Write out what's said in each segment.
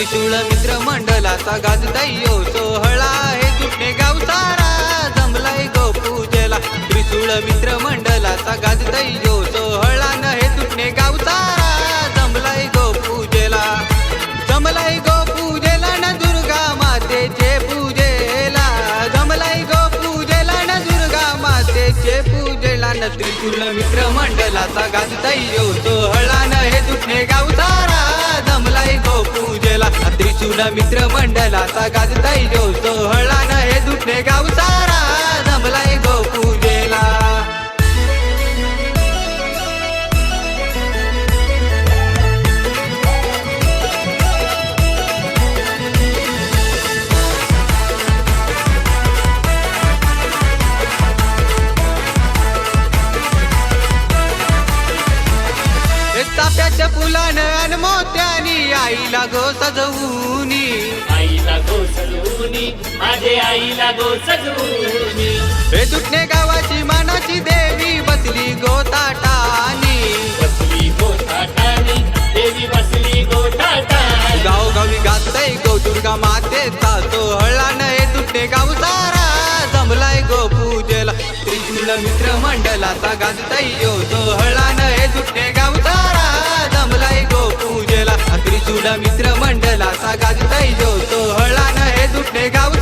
त्रिशूळ मित्र मंडलाचा गाजतायो सोहळा. हे तुटणे गाव सारा जमलाय गो पूजेला. त्रिशूळ मित्र मंडलाचा गाजतायो हळान त्रिशूल मित्र मंडलाचा गाजता येतो न हे दुखणे गावतारा जमलाय गो पूजेला. त्रिशूल मित्र मंडलाचा गाजता येतो न हे दुखणे गावतारा जमलाय गो पूजेला. फुलानं अन मोत्यानी आईला गो सजवूनी. आईला गो सजवूनी माझे आईला गो सजवूनी. हे दुटणे गावाची मानाची देवी बसली गो ताटानी. बसली गो ताटानी देवी बसली गो ताटानी. गावोगावी गाजतय गो दुर्गा मातेचा सोहळा न हे दुटणे गाव सारा. जमलाय गो पूजेला त्रिशूल मित्र मंडलाचा गाजतय यो सोहळा न हे दुटणे गाव सारा. जमलाय गो पूजेला. त्रिशूल मित्र मंडलाचा गाजतय तो सोहळा न हे दुटणे गाव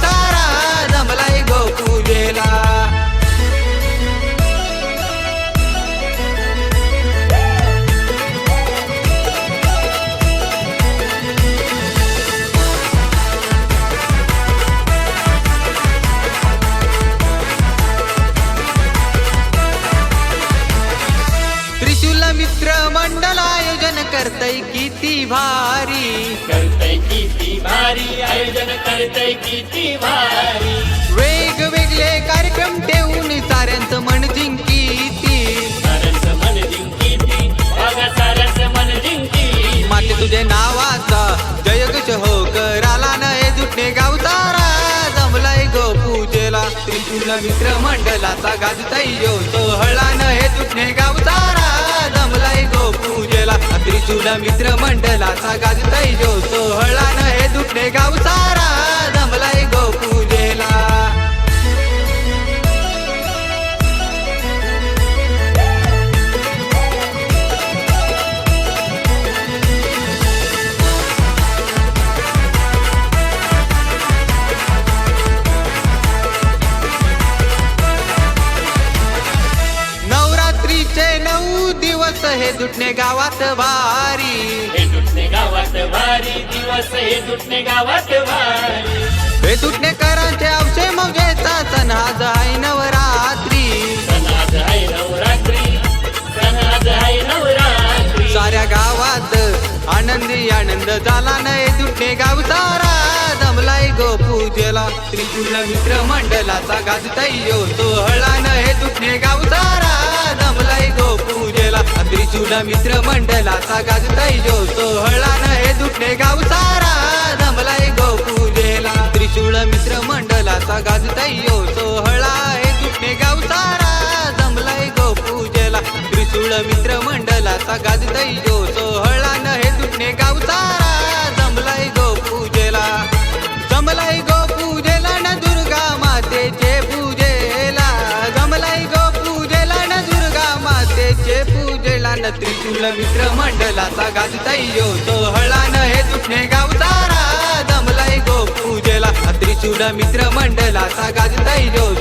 किती भारी. करतय किती भारी आयोजन करतय किती भारी. वेगवेगळे कार्यक्रम ठेवून साऱ्यांचं मन जिंकीती. सारस मन जिंकीती बघा सारस मन जिंकी माते तुझे नावाचा जयगश हो कराला न हे दुटणे गाव तारा. जमलाय गो पूजेला त्रिशूल मित्र मंडलाचा गाजतायो सोहळा न हे दुटणे गाव तारा. जमलाय गो पूजेला तुला मित्र मंडलाचा गाजतायो सोहळा न हे दुखणे गाव सारा जमलाय गो पूजेला. नवरात्रीचे नऊ दिवस हे दुटणे गावात भारी हे तुटणे गावात भारी दिवस हे तुटणे गावात भारी हे तुटणे करांचे अवशे मौजेचा सण आज आहे नवरात्री. सणाज आहे नवरात्री सणाज आहे नवरात्री. साऱ्या गावात आनंदी आनंद झाला नाही तुटणे गाव सारा. जमलाय गो पूजेला त्रिशूल मित्र मंडलाचा गाजतायो सोहळा न हे तुटणे गाव सारा. जमलाय गो पूजेला त्रिशूल मित्र मंडलाचा गाजतायो सोहळा न हे दुटणे गाव सारा. दमलाय गो पूजेला त्रिशूळ मित्र मंडलाचा गाजतायो सोहळा हे दुटणे गाव सारा. दमलाय गो पूजेला त्रिशूळ मित्र मंडलाचा गाजतायो सोहळा न हे दुटणे गाव सारा. त्रिशूल मित्र मंडलाचा गाजतायो सोहळा न हे तुटणे गावतारा दमलाई गो पूजेला. त्रिशूल मित्र मंडलाचा गाजता यो.